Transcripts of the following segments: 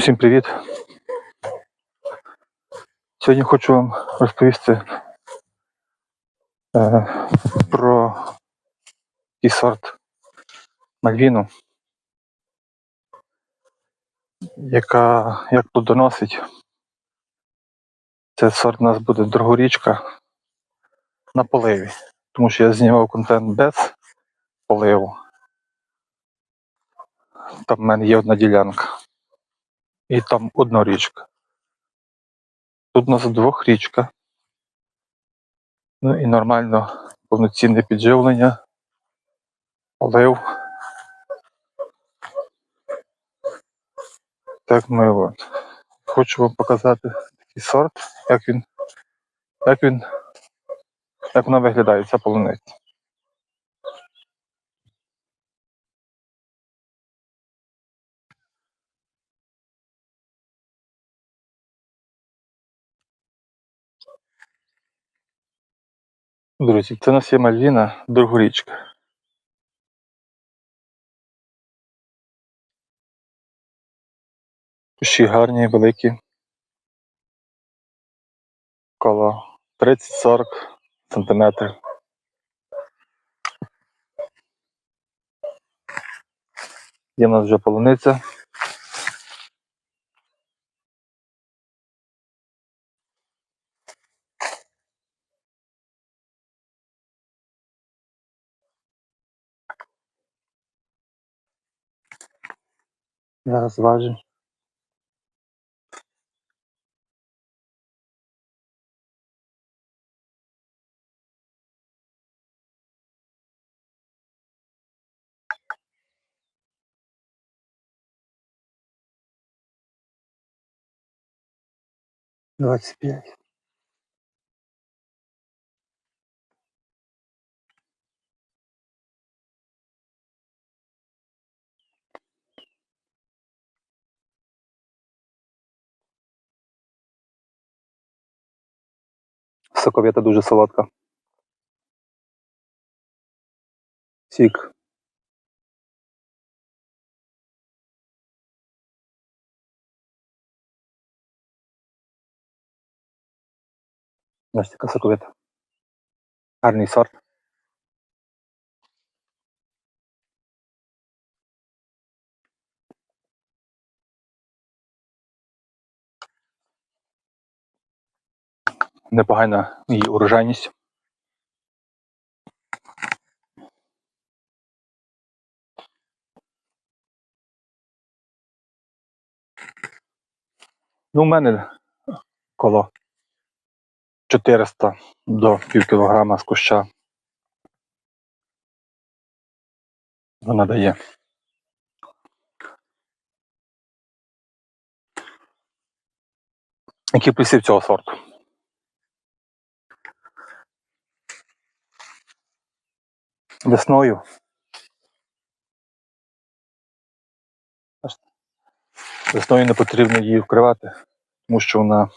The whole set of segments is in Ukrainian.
Усім привіт. Сьогодні хочу вам розповісти е, про такий сорт Мальвіну, яка як плодоносить. Цей сорт у нас буде другорічка на поливі, тому що я знімав контент без поливу. Там в мене є одна ділянка. І там одна річка. Тут у нас двох річка. Ну і нормально повноцінне підживлення, полив. Так ми от. Хочу вам показати такий сорт, як він, як він, як вона виглядає, ця полуниця. Друзі, це у нас є Мальвіна, другорічка. Кущі гарні, великі. Коло 30-40 сантиметрів. Є в нас вже полуниця. Зараз важимо. Двадцять п'ять. Соковита дуже солодка. Сік. Ось така. Гарний сорт. Непогана її урожайність. Ну, у мене коло 400 до пів кілограма з куща. Вона дає. Які плюси цього сорту? Весною. Весною не потрібно її вкривати, тому що вона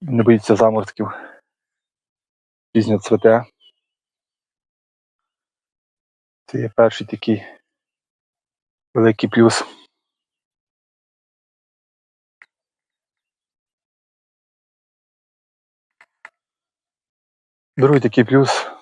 не боїться заморозків. Пізньо цвете. Це є перший такий великий плюс. Другий такий плюс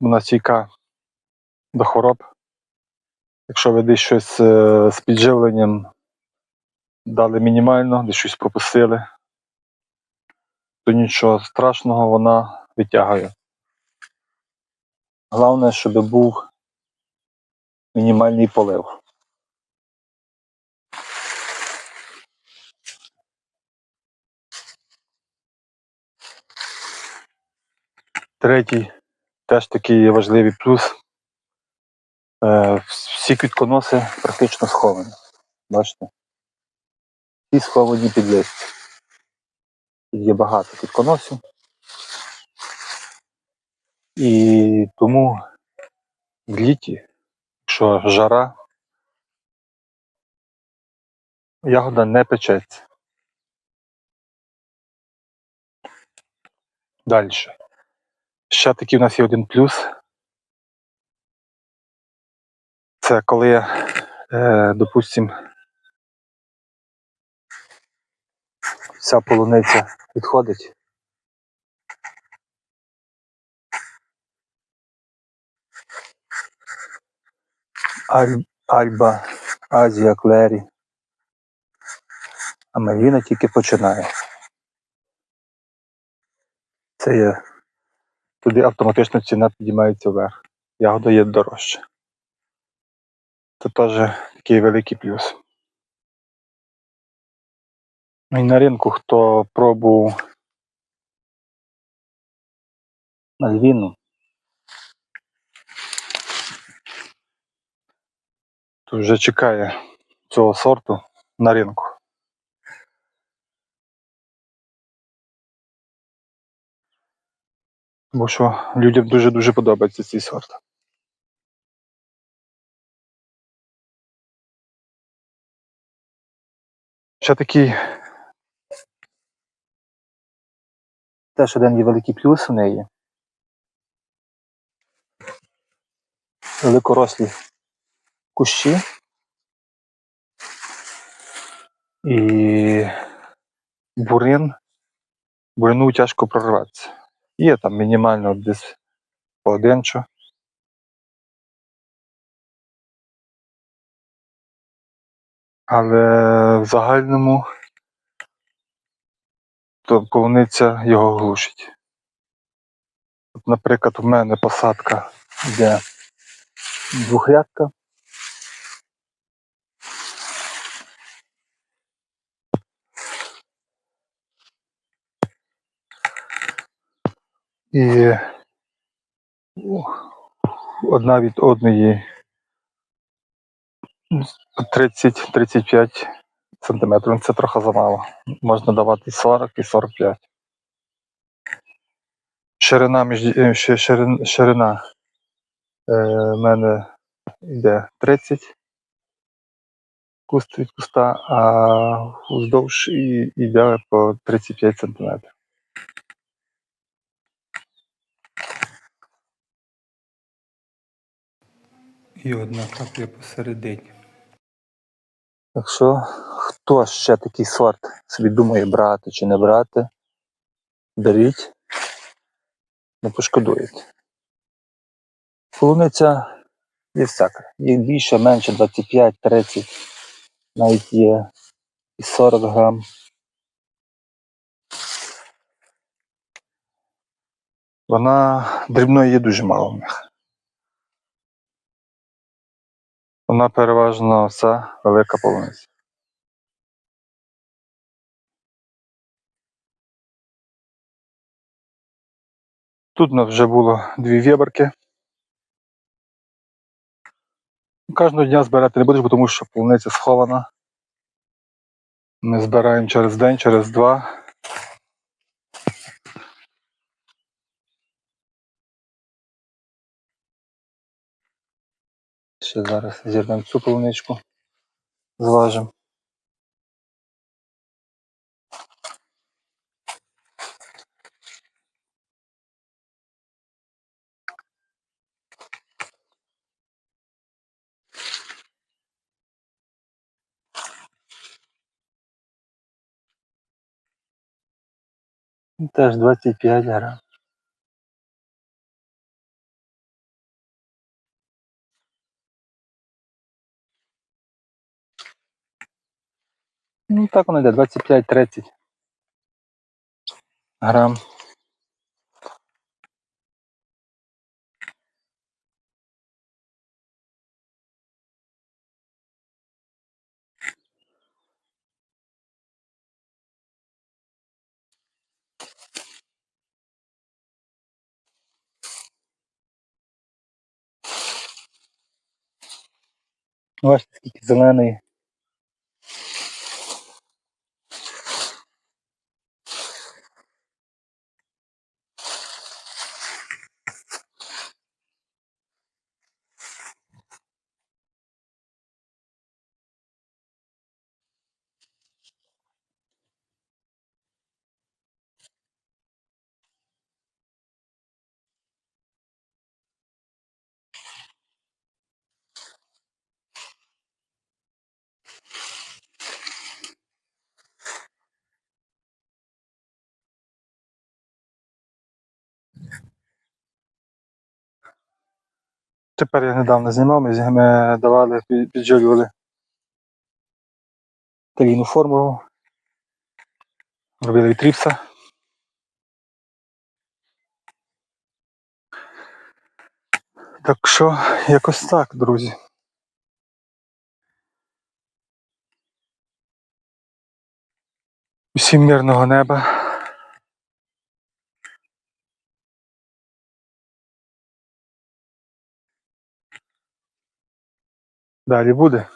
вона стійка до хвороб. Якщо ви десь щось е, з підживленням дали мінімально, десь щось пропустили, то нічого страшного вона витягує. Головне, щоб був мінімальний полив. Третій теж такий важливий плюс. Е, Всі квітконоси практично сховані. Бачите? Всі сховані під листя. Є багато квітконосів. І тому в літі, якщо жара, ягода не печеться. Далі. Ще такий у нас є один плюс. Це коли, е, допустим, Вся полуниця відходить. Аль... Альба, Азія, Клері. А Меліна тільки починає. Це є. Туди автоматично ціна підіймається вверх. Ягода є дорожча. Це теж такий великий плюс. І на ринку, хто пробував Мальвіну, то вже чекає цього сорту на ринку. Бо що людям дуже-дуже подобається цей сорт. Ще такий теж один є великий плюс у неї. Великорослі кущі. І бурин, бурину тяжко прорватися. Є там мінімально десь поодинчо. Але в загальному то полуниця його глушить. От, наприклад, у мене посадка йде двохрядка. І одна від одної 30-35 сантиметрів. Це трохи замало. Можна давати 40 і 45. Ширина між е, ще ширин- ширина е, мене йде 30 куст від куста, а вздовж йде по 35 сантиметрів. І одна капля посередині. Якщо хто ще такий сорт собі думає брати чи не брати, беріть, не пошкодуєте. Полуниця є всяка. Є більше, менше 25, 30, навіть є і 40 грам. Вона дрібної є дуже мало в них. Вона переважно вся велика полуниця. Тут у нас вже було дві виборки. Кожного дня збирати не будеш, тому що полуниця схована. Ми збираємо через день, через два. Ще зараз зірвемо цю полуничку, зважимо. Теж 25 грам. Ну так воно йде, 25-30 грам. Бачите, скільки зелений. Тепер я недавно знімав, ми ними давали, під- підживлювали талійну формулу. Робили від тріпса. Так що якось так, друзі. Усім мирного неба. Далі буде.